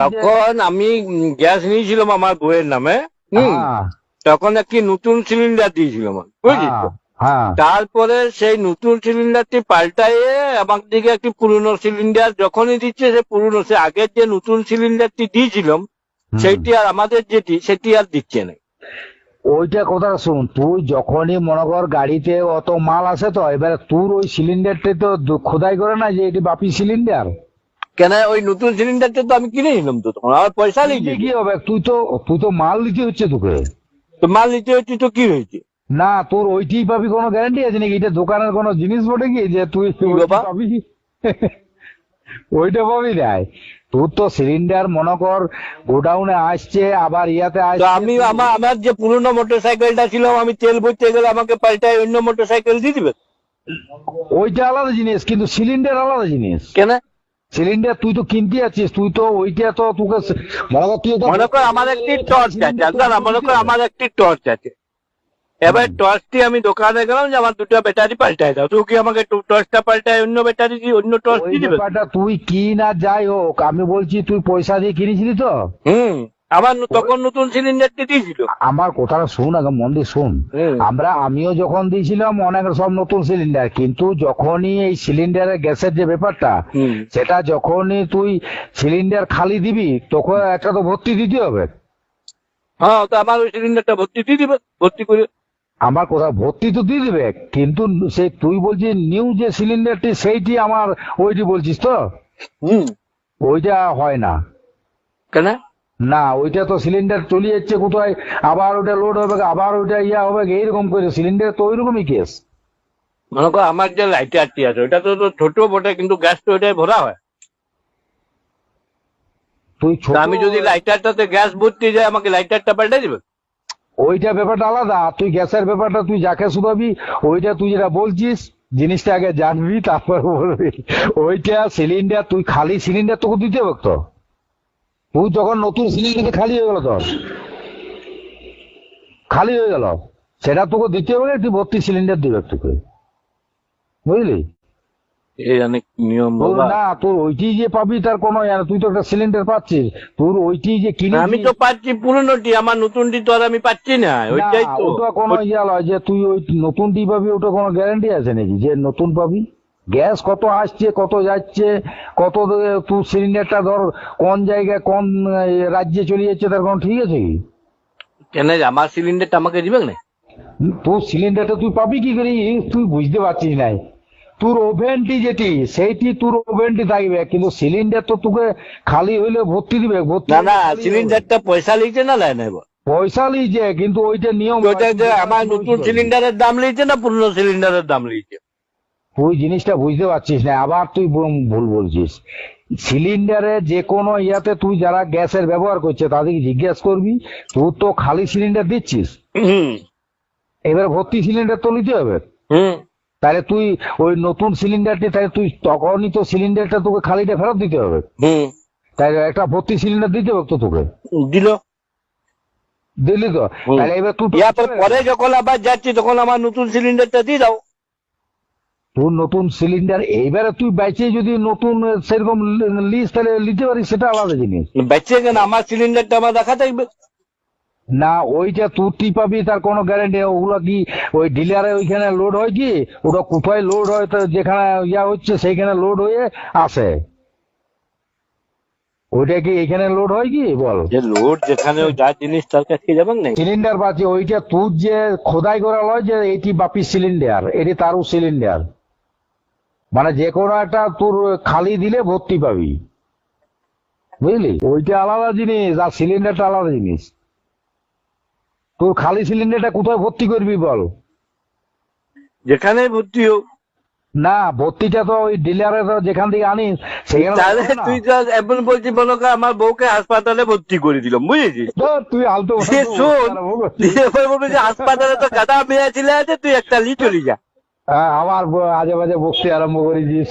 তখন আমি গ্যাস নিয়েছিলাম আমার বউয়ের নামে। হুম। তখন একটি নতুন সিলিন্ডার দিয়েছিলাম বুঝলি তো? হ্যাঁ, তারপরে সেই নতুন সিলিন্ডারটি পাল্টাইয়ে আমার দিকে একটি পুরনো সিলিন্ডার যখনই দিচ্ছে সে পুরনো সে আগের যে নতুন সিলিন্ডারটি দিয়েছিলাম। সেইটি আর আমাদের যেটি সেটি আর দিচ্ছে না। ওইটা কথা শুন তুই যখনই মনে কর গাড়িতে অত মাল আসে তো এবারে তোর ওই সিলিন্ডারটা তো খোদাই করে না যে এটি বাপি সিলিন্ডার? কেন ওই নতুন সিলিন্ডারটা তো আমি কিনে নিলাম তো তখন। আমার পয়সা নিয়েছি কি হবে? তুই তো তুই তো মাল দিতে হচ্ছে তোকে। তো মাল নিতে হচ্ছে তো কি হয়েছে? না তোর ওইটি পাবি কোনো গ্যারান্টি আছে নাকি? এটা দোকানের কোনো জিনিস বটে কি? যে তুই? পাবি? ওইটা পাবি নাই তোর তো সিলিন্ডার মনে কর গোডাউনে আসছে আবার ইয়াতে আসছে আমি আমার আমার যে পুরনো মোটর সাইকেলটা ছিল আমি তেল ভরতে গেলে আমাকে পাল্টায় অন্য মোটর সাইকেল দিয়ে দিবে? ওইটা আলাদা জিনিস কিন্তু সিলিন্ডার আলাদা জিনিস। কেন? সিলিন্ডার তুই তো কিনতে আছিস তুই তো ওইটা তো তোকে মনে কর তুই তো- মনে কর আমার একটি টর্চ আছে দাদা মনে কর আমার একটি টর্চ আছে। এবার টর্চটি আমি দোকানে গেলাম যে আমার দুটো ব্যাটারি পাল্টায় দাও। তুই কি আমাকে টু- টর্চটা পাল্টায় অন্য ব্যাটারি দিয়ে অন্য টর্চ দিয়ে দিবে? তুই কি না যাই হোক আমি বলছি তুই পয়সা দিয়ে কিনেছিলি তো? হুম। আমার ন- তখন নতুন সিলিন্ডারটি দিয়েছিল। আমার কথাটা শুন আগে মন দিয়ে শুন। আমরা আমিও যখন দিয়েছিলাম অনেক সব নতুন সিলিন্ডার কিন্তু যখনই এই সিলিন্ডারের গ্যাসের যে ব্যাপারটা সেটা যখনই তুই সিলিন্ডার খালি দিবি তখন একটা তো ভর্তি দিতে হবে। হ্যাঁ তো আমার ওই সিলিন্ডারটা ভর্তি দিয়ে দিবে ভর্তি করে। আমার কথা ভর্তি তো দিয়ে দিবে কিন্তু সেই তুই বলছিস নিউ যে সিলিন্ডারটি সেইটি আমার ওইটি বলছিস তো? হুম। ওইটা হয় না। কেন? না ওইটা তো সিলিন্ডার চলে যাচ্ছে কোথায়? আবার ওটা লোড হবে আবার ওইটা ইয়া হবে এইরকম করে সিলিন্ডার তো ওইরকমই কেস মনে কর আমার যে লাইটারটি আছে ওটা তো ছোট বটে কিন্তু গ্যাস তো ওটাই ভরা হয়। তুই আমি যদি লাইটারটাতে গ্যাস ভর্তি যায় আমাকে লাইটারটা পাল্টে দিবে? ওইটা ব্যাপারটা আলাদা। তুই গ্যাসের ব্যাপারটা তুই যাকে শুধাবি ওইটা তুই যেটা বলছিস জিনিসটা আগে জানবি তারপর বলবি। ওইটা সিলিন্ডার তুই খালি সিলিন্ডার তোকে দিতে হবে তো? তুই যখন নতুন সিলিন্ডার খালি হয়ে গেল তোর। খালি হয়ে গেল। সেটা তোকে দিতে হবে তুই ভর্তি সিলিন্ডার দিবে বুঝলি? এই অনেক নিয়ম তোর না তোর ওইটি যে পাবি তার কোনো তুই তো একটা সিলিন্ডার পাচ্ছিস। তোর ওইটি যে কিনে আমি তো পাচ্ছি পুরনোটি আমার নতুনটি তো আর আমি পাচ্ছি না। ওইটাই তো। ওটা কোনো ইয়া লয় যে তুই ওই নতুনটি পাবি ওটা কোনো গ্যারান্টি আছে নাকি? যে নতুন পাবি? গ্যাস কত আসছে কত যাচ্ছে কত তুই সিলিন্ডারটা ধর কোন জায়গায় কোন রাজ্যে চলে যাচ্ছে তার কোনো ঠিক আছে কি? কেন আমার সিলিন্ডারটা আমাকে দিবে না তোর সিলিন্ডারটা তুই পাবি কি করে? তুই বুঝতে পারছিস নাই তোর ওভেনটি যেটি সেইটি তোর ওভেনটি থাকবে কিন্তু সিলিন্ডার তো তোকে খালি হইলে ভর্তি দিবে ভর্তি না না সিলিন্ডারটা পয়সা লিখছে না লাই নেব পয়সা লিজে কিন্তু ওইটা নিয়ম ওইটা যে আমার নতুন সিলিন্ডারের দাম লিখছে না পুরনো সিলিন্ডারের দাম লিখছে? তুই জিনিসটা বুঝতে পারছিস না আবার তুই ভুল বলছিস। সিলিন্ডারে যে কোনো ইয়াতে তুই যারা গ্যাসের ব্যবহার করছে তাদেরকে জিজ্ঞেস করবি তুই তো খালি সিলিন্ডার দিচ্ছিস। এবার ভর্তি সিলিন্ডার তো নিতে হবে। হুম। তাহলে তুই ওই নতুন সিলিন্ডারটি তাহলে তুই তখনই তো সিলিন্ডারটা তোকে খালিটা ফেরত দিতে হবে। হুম। তাই একটা ভর্তি সিলিন্ডার দিতে হবে তো তোকে। দিল। দিলি তো? তাহলে এবার তুই পরে যখন আবার যাচ্ছি তখন আমার নতুন সিলিন্ডারটা দিয়ে দাও। তোর নতুন সিলিন্ডার এইবারে তুই বাইচে যদি নতুন সেরকম লিস্ট তাহলে নিতে পারিস সেটা আলাদা জিনিস। বেঁচে কেন আমার সিলিন্ডারটা আমার দেখা থাকবে। না ওইটা তুই টি পাবি তার কোনো গ্যারেন্টি ওগুলো কি ওই ডিলারে ওইখানে লোড হয় কি? ওটা কোথায় লোড হয় তো যেখানে ইয়া হচ্ছে সেইখানে লোড হয়ে আসে। ওইটা কি এখানে লোড হয় কি? বল। যে লোড যেখানে ওই যার জিনিস তার কাছে যাবেন না সিলিন্ডার পাচ্ছি ওইটা তুই যে খোদাই করা লয় যে এটি বাপি সিলিন্ডার এটি তারও সিলিন্ডার মানে যে কোনো একটা তোর খালি দিলে ভর্তি পাবি। বুঝলি? ওইটা আলাদা জিনিস আর সিলিন্ডারটা আলাদা জিনিস। তোর খালি সিলিন্ডারটা কোথায় ভর্তি করবি বল? যেখানে ভর্তি হোক। না ভর্তিটা তো ওই ডিলারে তো যেখান থেকে আনিস সেখানে। তুই তো এমন বলছি মনে কর আমার বউকে হাসপাতালে ভর্তি করে দিলাম বুঝেছিস? তো তুই আলতো শোন বলবি যে হাসপাতালে তো গাদা মেয়ে ছেলে আছে তুই একটা লি চলি যা। হ্যাঁ, আমার আজে বাজে বকতে আরম্ভ করেছিস।